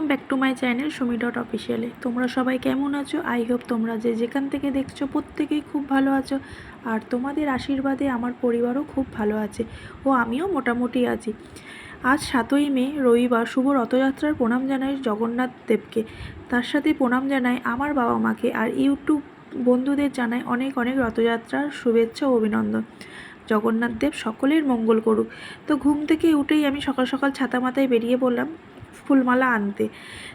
Welcome back to my channel Sumi dot অফিসিয়ালে। তোমরা সবাই কেমন আছো? আই হোপ তোমরা যে যেখান থেকে দেখছ প্রত্যেকেই খুব ভালো আছো। আর তোমাদের আশীর্বাদে আমার পরিবারও খুব ভালো আছে ও আমিও মোটামুটি আছি। আজ সাতই মে, রবিবার শুভ রথযাত্রার প্রণাম জানাই জগন্নাথ দেবকে। তার সাথে প্রণাম জানাই আমার বাবা মাকে আর ইউটিউব বন্ধুদের জানাই অনেক অনেক রথযাত্রার শুভেচ্ছা ও অভিনন্দন। জগন্নাথ দেব সকলের মঙ্গল করুক। তো ঘুম থেকে উঠেই আমি সকাল সকাল ছাতা মাথায় বেরিয়ে পড়লাম। ফুলমালা আনতে।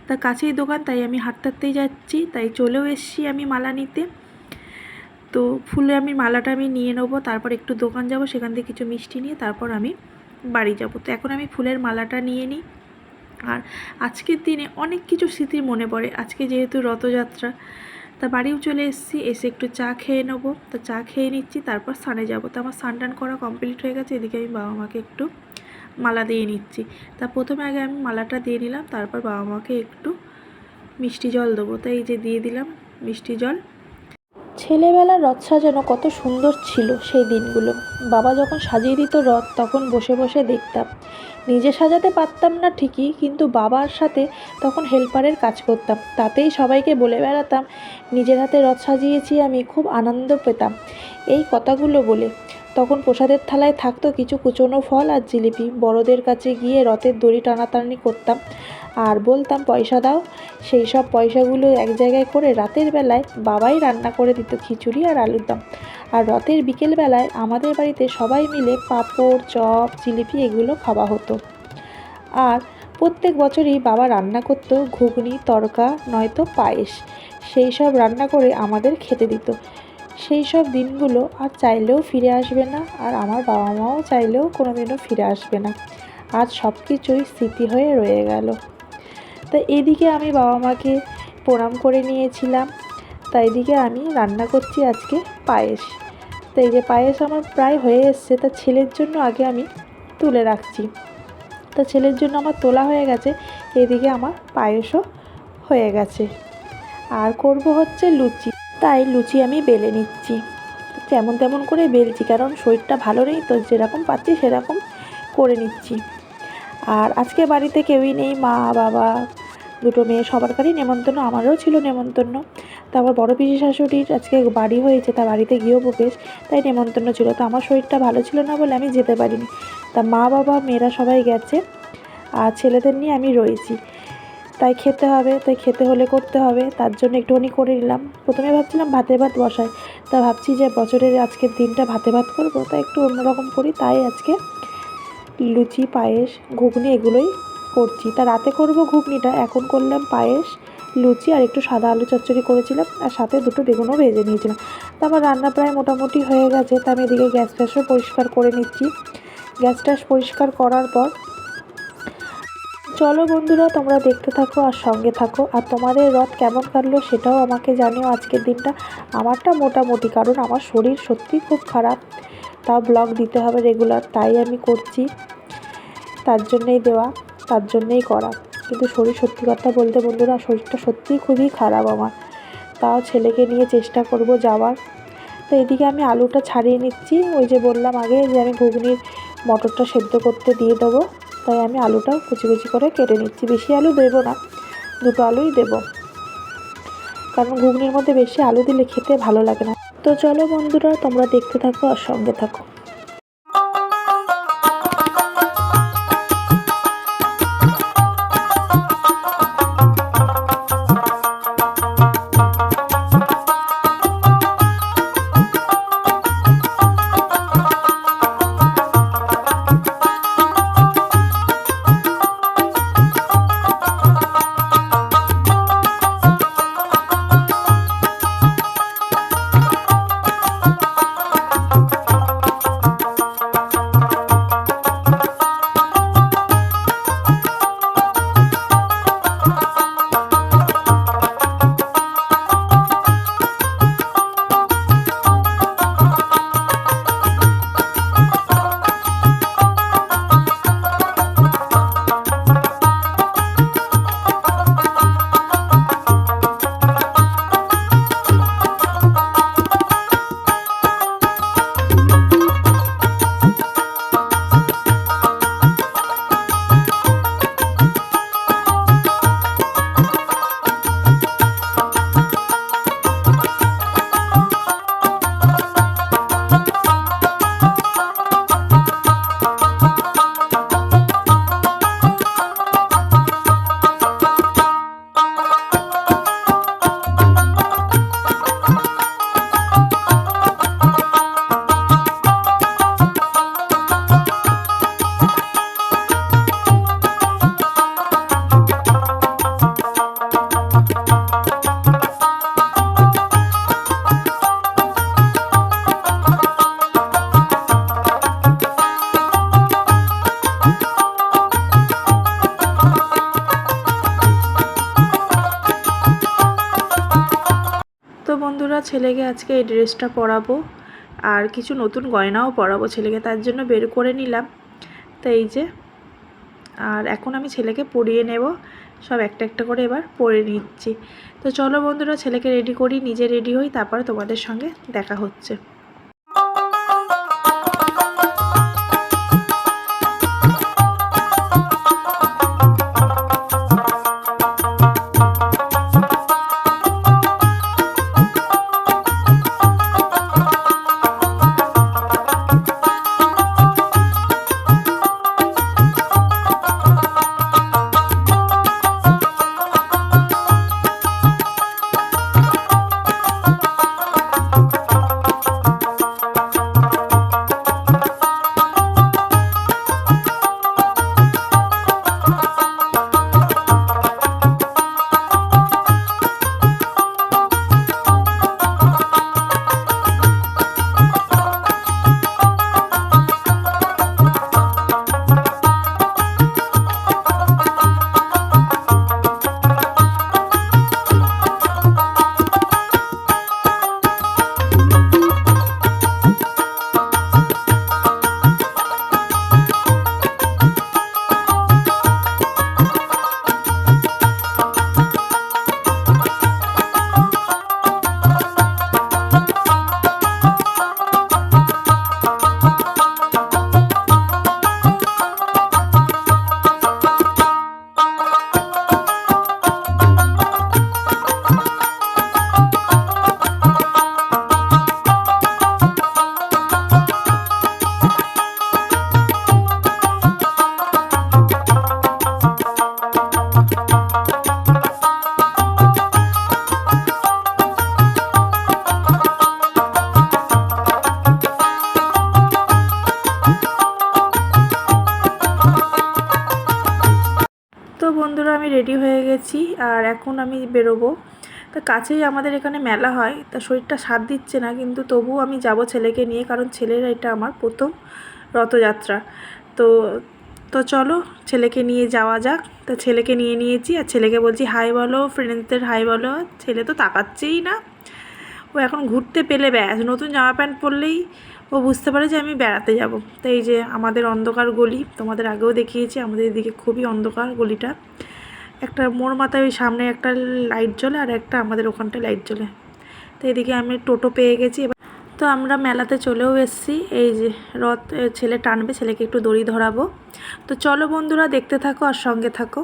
তা কাছেই দোকান, তাই আমি হাঁটতে হাঁটতেই যাচ্ছি, তাই চলেও এসেছি আমি মালা নিতে। তো ফুলে আমি মালাটা আমি নিয়ে নেব, তারপর একটু দোকান যাব, সেখান থেকে কিছু মিষ্টি নিয়ে তারপর আমি বাড়ি যাব। তো এখন আমি ফুলের মালাটা নিয়ে নিই। আর আজকের দিনে অনেক কিছু স্মৃতি মনে পড়ে। আজকে যেহেতু রথযাত্রা, তা বাড়িও চলে এসেছি, এসে একটু চা খেয়ে নেব। তো চা খেয়ে নিচ্ছি, তারপর স্নানে যাব। তো আমার স্নান টান করা কমপ্লিট হয়ে গেছে, এদিকে আমি বাবা মাকে একটু মালা দিয়ে নিচ্ছি। তা প্রথমে আগে আমি মালাটা দিয়ে নিলাম, তারপর বাবা মাকে একটু মিষ্টি জল দেবো। তাই যে দিয়ে দিলাম মিষ্টি জল। ছেলেবেলার রথ সাজানো কত সুন্দর ছিল সেই দিনগুলো। বাবা যখন সাজিয়ে দিত রথ, তখন বসে বসে দেখতাম। নিজে সাজাতে পারতাম না ঠিকই, কিন্তু বাবার সাথে তখন হেল্পারের কাজ করতাম। তাতেই সবাইকে বলে বেড়াতাম, নিজের হাতে রথ সাজিয়েছি, আমি খুব আনন্দ পেতাম। এই কথাগুলো বলে তখন প্রসাদের থালায় থাকতো কিছু কুচনো ফল আর জিলিপি। বড়দের কাছে গিয়ে রথের দড়ি টানাটানি করতাম আর বলতাম, পয়সা দাও। সেই সব পয়সাগুলো এক জায়গায় করে রাতের বেলায় বাবাই রান্না করে দিত খিচুড়ি আর আলুর দম। আর রথের বিকেলবেলায় আমাদের বাড়িতে সবাই মিলে পাঁপড়, চপ, জিলিপি এগুলো খাওয়া হতো। আর প্রত্যেক বছরই বাবা রান্না করতো ঘুগনি তড়কা নয়তো পায়েস। সেই সব রান্না করে আমাদের খেতে দিত। সেই সব দিনগুলো আর চাইলেও ফিরে আসবে না, আর আমার বাবা মাও চাইলেও কোনো দিনও ফিরে আসবে না। আজ সব কিছুই স্মৃতি হয়ে রয়ে গেল। তা এদিকে আমি বাবা মাকে প্রণাম করে নিয়েছিলাম। তা এদিকে আমি রান্না করছি আজকে পায়েস। তো এই যে পায়েস আমার প্রায় হয়ে এসছে, তা ছেলের জন্য আগে আমি তুলে রাখছি। তা ছেলের জন্য আমার তোলা হয়ে গেছে, এদিকে আমার পায়েসও হয়ে গেছে। আর করব হচ্ছে লুচি। তাই লুচি আমি বেলে নিচ্ছি। তেমন তেমন করে বেলছি, কারণ শরীরটা ভালো নেই তো যেরকম পাচ্ছি সেরকম করে নিচ্ছি। আর আজকে বাড়িতে কেউই নেই, মা, বাবা, দুটো মেয়ে, সবার সবারকারই নেমন্তন্ন, আমারও ছিল নেমন্তন্ন। তা আমার বড় পিসি শাশুড়ির আজকে বাড়ি হয়েছে, তা বাড়িতে গিয়েও প্রবেশ তাই নেমন্তন্ন ছিল। তো আমার শরীরটা ভালো ছিল না বলে আমি যেতে পারিনি। তা মা, বাবা, মেয়েরা সবাই গেছে, আর ছেলেদের নিয়ে আমি রয়েছি। তাই খেতে হবে, তাই খেতে হলে করতে হবে, তার জন্য একটুখানি করে নিলাম। প্রথমে ভাবছিলাম ভাতে ভাত বসাই, তা ভাবছি যে বছরের আজকের দিনটা ভাতে ভাত করব তা একটু অন্যরকম করি, তাই আজকে লুচি, পায়েস, ঘুগনি এগুলোই করছি। তা রাতে করব ঘুগনিটা, এখন করলাম পায়েস, লুচি আর একটু সাদা আলু চচ্চড়ি করেছিলাম, আর সাথে দুটো বেগুনও ভেজে নিয়েছিলাম। তা আমার রান্না প্রায় মোটামুটি হয়ে গেছে, তা আমি এদিকে গ্যাস ফ্যাসও পরিষ্কার করে নিচ্ছি। গ্যাস ট্যাস পরিষ্কার করার পর চলো বন্ধুরা, তোমরা দেখতে থাকো আর সঙ্গে থাকো। আর তোমাদের রথ কেমন কাটলো সেটাও আমাকে জানিও আজকের দিনটা। আমারটা মোটামুটি, কারণ আমার শরীর সত্যিই খুব খারাপ। তাও ব্লগ দিতে হবে রেগুলার তাই আমি করছি। তার জন্যেই দেওয়া, তার জন্যেই করা। কিন্তু শরীর সত্যি কথা বলতে বন্ধুরা, শরীরটা সত্যিই খুবই খারাপ আমার। তাও ছেলেকে নিয়ে চেষ্টা করব যাওয়ার। তো এদিকে আমি আলুটা ছাড়িয়ে নিচ্ছি। ওই যে বললাম আগে যে আমি ঘুগনির মটরটা সেদ্ধ করতে দিয়ে দেবো। তাই আমি আলুটাও কুচি কুচি করে কেটে নিচ্ছি। বেশি আলু দেবো না, দুটো আলুই দেব। কারণ ঘুগনির মধ্যে বেশি আলু দিলে খেতে ভালো লাগে না। তো চলো বন্ধুরা, তোমরা দেখতে থাকো আর সঙ্গে থাকো। ছেলেকে আজকে এই ড্রেসটা পরাবো আর কিছু নতুন গয়নাও পরাবো ছেলেকে, তার জন্য বের করে নিলাম। তো এই যে, আর এখন আমি ছেলেকে পরিয়ে নেব, সব একটা একটা করে এবার পরে নিচ্ছি। তো চলো বন্ধুরা, ছেলেকে রেডি করি, নিজে রেডি হই, তারপর তোমাদের সঙ্গে দেখা হচ্ছে। আর এখন আমি বেরোবো। তা কাছেই আমাদের এখানে মেলা হয়। তা শরীরটা সাথ দিচ্ছে না, কিন্তু তবুও আমি যাব ছেলেকে নিয়ে, কারণ ছেলের এটা আমার প্রথম রথযাত্রা। তো তো চলো ছেলেকে নিয়ে যাওয়া যাক। তা ছেলেকে নিয়ে নিয়েছি আর ছেলেকে বলছি, হাই বলো ফ্রেন্ডসদের হাই বলো। ছেলে তো তাকাচ্ছেই না। ও এখন ঘুরতে পেলে ব্যাস, নতুন জামা প্যান্ট পরলেই ও বুঝতে পারে যে আমি বেড়াতে যাব। তো এই যে আমাদের অন্ধকার গলি, তোমাদের আগেও দেখিয়েছি, আমাদের এদিকে খুবই অন্ধকার গলিটা। একটা মোর মাথায় ওই সামনে একটা লাইট জ্বলে আর একটা আমাদের ওখানটা লাইট জ্বলে। তো এদিকে আমি টোটো পেয়ে গেছি। এবার তো আমরা মেলাতে চলেও এসেছি। এই যে রথ ছেলে টানবে, ছেলেকে একটু দড়ি ধরাবো। তো চলো বন্ধুরা, দেখতে থাকো আর সঙ্গে থাকো।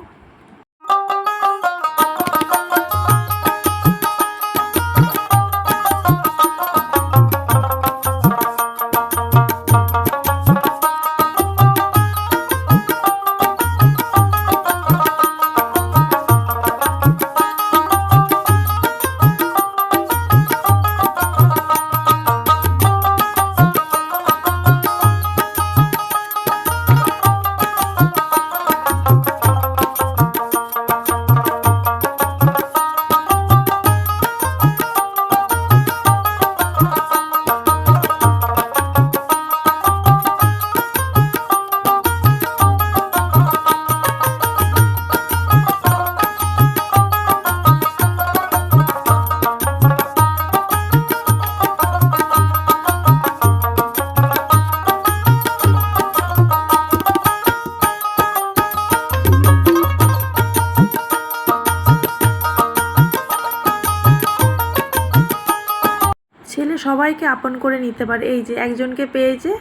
সবাইকে আপন করে নিতে পারে। এই যে একজনকে পেয়েছে,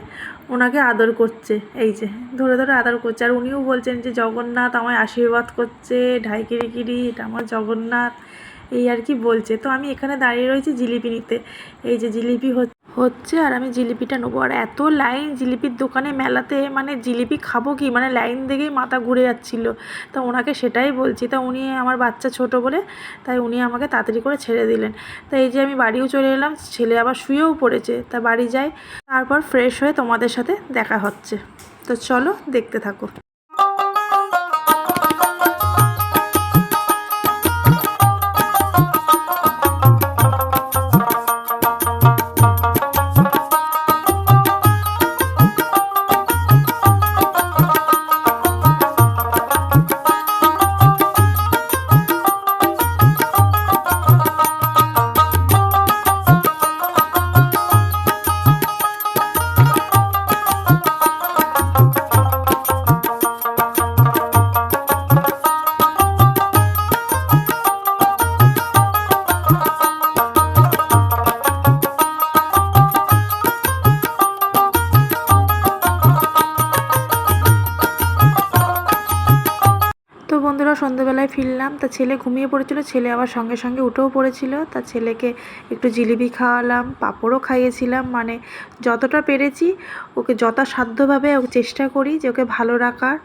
ওনাকে আদর করছে। এই যে ধরে ধরে আদর করছে। আর উনিও বলছেন যে, জগন্নাথ আমায় আশীর্বাদ করছে। ঢাইকিরি কিরি এটা আমার জগন্নাথ। এই আর কি বলছে। তো আমি এখানে দাঁড়িয়ে রয়েছি জিলিপি নিতে। এই যে জিলিপি হচ্ছে হচ্ছে আর আমি জিলিপিটা নেব। আর এত লাইন জিলিপির দোকানে মেলাতে মানে জিলিপি খাব কি? মানে লাইন দেখেই মাথা ঘুরে যাচ্ছিল। তা ওনাকে সেটাই বলছি। তা উনি আমার বাচ্চা ছোট বলে, তাই উনি আমাকে তাড়াতাড়ি করে ছেড়ে দিলেন। তা এই যে আমি বাড়িও চলে এলাম, ছেলে আবার শুয়েও পড়েছে। তা বাড়ি যাই, তারপর ফ্রেশ হয়ে তোমাদের সাথে দেখা হচ্ছে। তো চলো দেখতে থাকো। চলো সন্ধ্যেবেলায় ফিরলাম। তা ছেলে ঘুমিয়ে পড়েছিল, ছেলে আবার সঙ্গে সঙ্গে উঠেও পড়েছিল। তা ছেলেকে একটু জিলিপি খাওয়ালাম, পাঁপড়ও খাইয়েছিলাম। মানে যতটা পেরেছি, ওকে যথাসাধ্যভাবে চেষ্টা করি যে ওকে ভালো রাখার,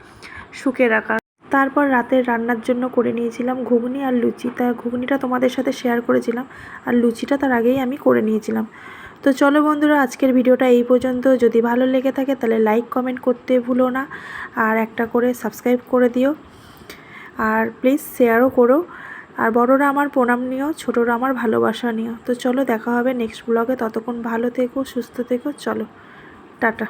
সুখে রাখার। তারপর রাতের রান্নার জন্য করে নিয়েছিলাম ঘুগনি আর লুচি। তা ঘুগনিটা তোমাদের সাথে শেয়ার করেছিলাম আর লুচিটা তার আগেই আমি করে নিয়েছিলাম। তো চলো বন্ধুরা, আজকের ভিডিওটা এই পর্যন্ত। যদি ভালো লেগে থাকে তাহলে লাইক কমেন্ট করতে ভুলো না। আর একটা করে সাবস্ক্রাইব করে দিও। আর প্লিজ শেয়ারও করো। আর বড়রা আমার প্রণাম নিও, ছোটরা আমার ভালোবাসা নিও। তো চলো দেখা হবে নেক্সট ব্লগে ততক্ষণ ভালো থেকো, সুস্থ থেকো, চলো, টাটা।